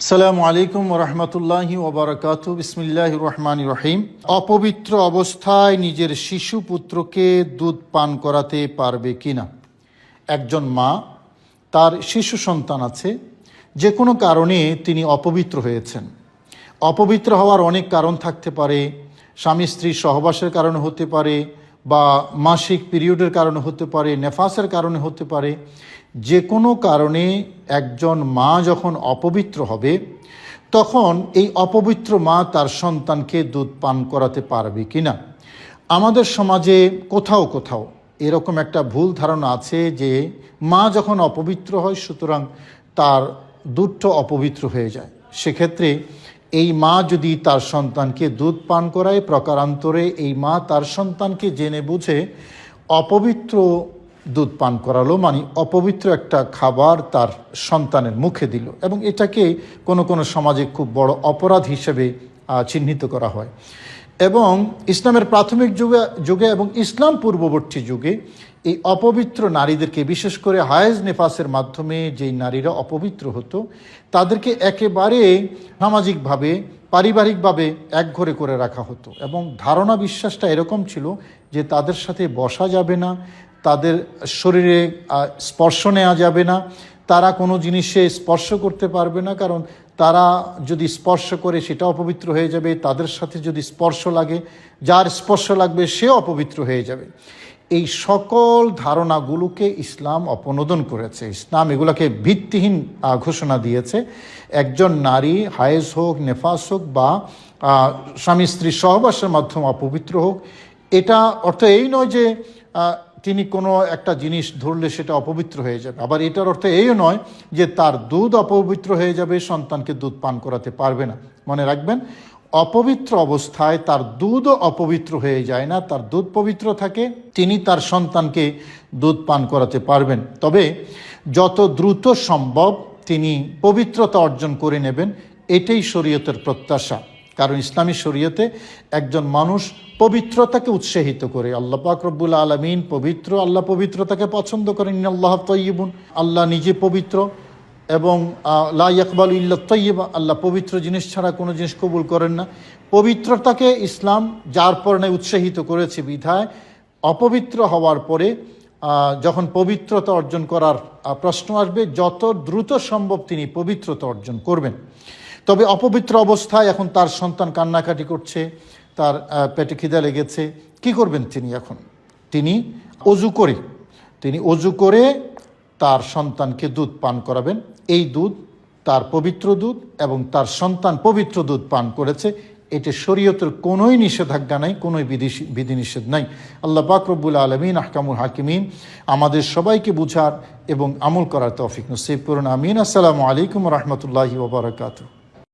সালামু আলাইকুম রহমতুল্লাহি ওবরাকাত বিসমিল্লাহ রহমান রহিম। অপবিত্র অবস্থায় নিজের শিশু পুত্রকে দুধ পান করাতে পারবে কিনা? একজন মা, তার শিশু সন্তান আছে, যে কোনো কারণে তিনি অপবিত্র হয়েছেন। অপবিত্র হওয়ার অনেক কারণ থাকতে পারে স্বামী স্ত্রী সহবাসের কারণে হতে পারে বা মাসিক পিরিয়ডের কারণে হতে পারে, নেফাসের কারণে হতে পারে, যে কোনো কারণে একজন মা যখন অপবিত্র হবে, তখন এই অপবিত্র মা তার সন্তানকে দুধ পান করাতে পারবে কি না আমাদের সমাজে কোথাও কোথাও এরকম একটা ভুল ধারণা আছে যে মা যখন অপবিত্র হয়, সুতরাং তার দুধটা অপবিত্র হয়ে যায়। সেক্ষেত্রে এই মা যদি তার সন্তানকে দুধ পান করায়, প্রকারান্তরে এই মা তার সন্তানকে জেনে বুঝে অপবিত্র দুধ পান করালো মানে অপবিত্র একটা খাবার তার সন্তানের মুখে দিল এবং এটাকে কোনো কোনো সমাজে খুব বড় অপরাধ হিসেবে চিহ্নিত করা হয়। এবং ইসলামের প্রাথমিক যুগে যুগে এবং ইসলাম পূর্ববর্তী যুগে এই অপবিত্র নারীদেরকে, বিশেষ করে হায়েজ নেফাসের মাধ্যমে যেই নারীরা অপবিত্র হতো, তাদেরকে একেবারে সামাজিকভাবে, পারিবারিকভাবে একঘরে করে রাখা হতো। এবং ধারণা বিশ্বাসটা এরকম ছিল যে তাদের সাথে বসা যাবে না, তাদের শরীরে স্পর্শ নেওয়া যাবে না, তারা কোনো জিনিসে স্পর্শ করতে পারবে না, কারণ তারা যদি স্পর্শ করে সেটা অপবিত্র হয়ে যাবে, তাদের সাথে যদি স্পর্শ লাগে, যার স্পর্শ লাগবে সে অপবিত্র হয়ে যাবে। এই সকল ধারণাগুলোকে ইসলাম অপনোদন করেছে। ইসলাম এগুলোকে ভিত্তিহীন ঘোষণা দিয়েছে। একজন নারী হায়েজ হোক, নেফাস হোক বা স্বামী স্ত্রী সহবাসের মাধ্যমে অপবিত্র হোক, এটা অর্থ এই নয় যে তিনি কোনো একটা জিনিস ধরলে সেটা অপবিত্র হয়ে যাবে। আবার এটার অর্থ এইও নয় যে তার দুধ অপবিত্র হয়ে যাবে, সন্তানকে দুধ পান করাতে পারবে না। মনে রাখবেন, অপবিত্র অবস্থায় তার দুধও অপবিত্র হয়ে যায় না, তার দুধ পবিত্র থাকে, তিনি তার সন্তানকে দুধ পান করাতে পারবেন। তবে যত দ্রুত সম্ভব তিনি পবিত্রতা অর্জন করে নেবেন, এটাই শরীয়তের প্রত্যাশা। কারণ ইসলামী শরীয়তে একজন মানুষ পবিত্রতাকে উৎসাহিত করে। আল্লাহ পাক রব্বুল আলমিন পবিত্র, আল্লাহ পবিত্রতাকে পছন্দ করেন। আল্লাহ তৈবুন আল্লাহ নিজে পবিত্র এবং লা ইয়াকবাল ইল্লা তৈব আল্লাহ পবিত্র জিনিস ছাড়া কোনো জিনিস কবুল করেন না। পবিত্রতাকে ইসলাম যার পরনে উৎসাহিত করেছে বিধায় অপবিত্র হওয়ার পরে যখন পবিত্রতা অর্জন করার প্রশ্ন আসবে, যত দ্রুত সম্ভব তিনি পবিত্রতা অর্জন করবেন। তবে অপবিত্র অবস্থায় এখন তার সন্তান কান্নাকাটি করছে, তার পেটে খিদা লেগেছে। কি করবেন তিনি এখন? তিনি অজু করে, তিনি অজু করে তার সন্তানকে দুধ পান করাবেন। এই দুধ তার পবিত্র দুধ এবং তার সন্তান পবিত্র দুধ পান করেছে। এতে শরীয়তের কোনোই নিষেধাজ্ঞা নাই, কোনোই বিধি বিধিনিষেধ নাই। আল্লাহ পাক রব্বুল আলমিন, আহকামুল হাকিমিন, আমাদের সবাইকে বুঝার এবং আমল করার তৌফিক নসিব করুন। আমিন। আসসালামু আলাইকুম রহমতুল্লাহি ওবরাকাতু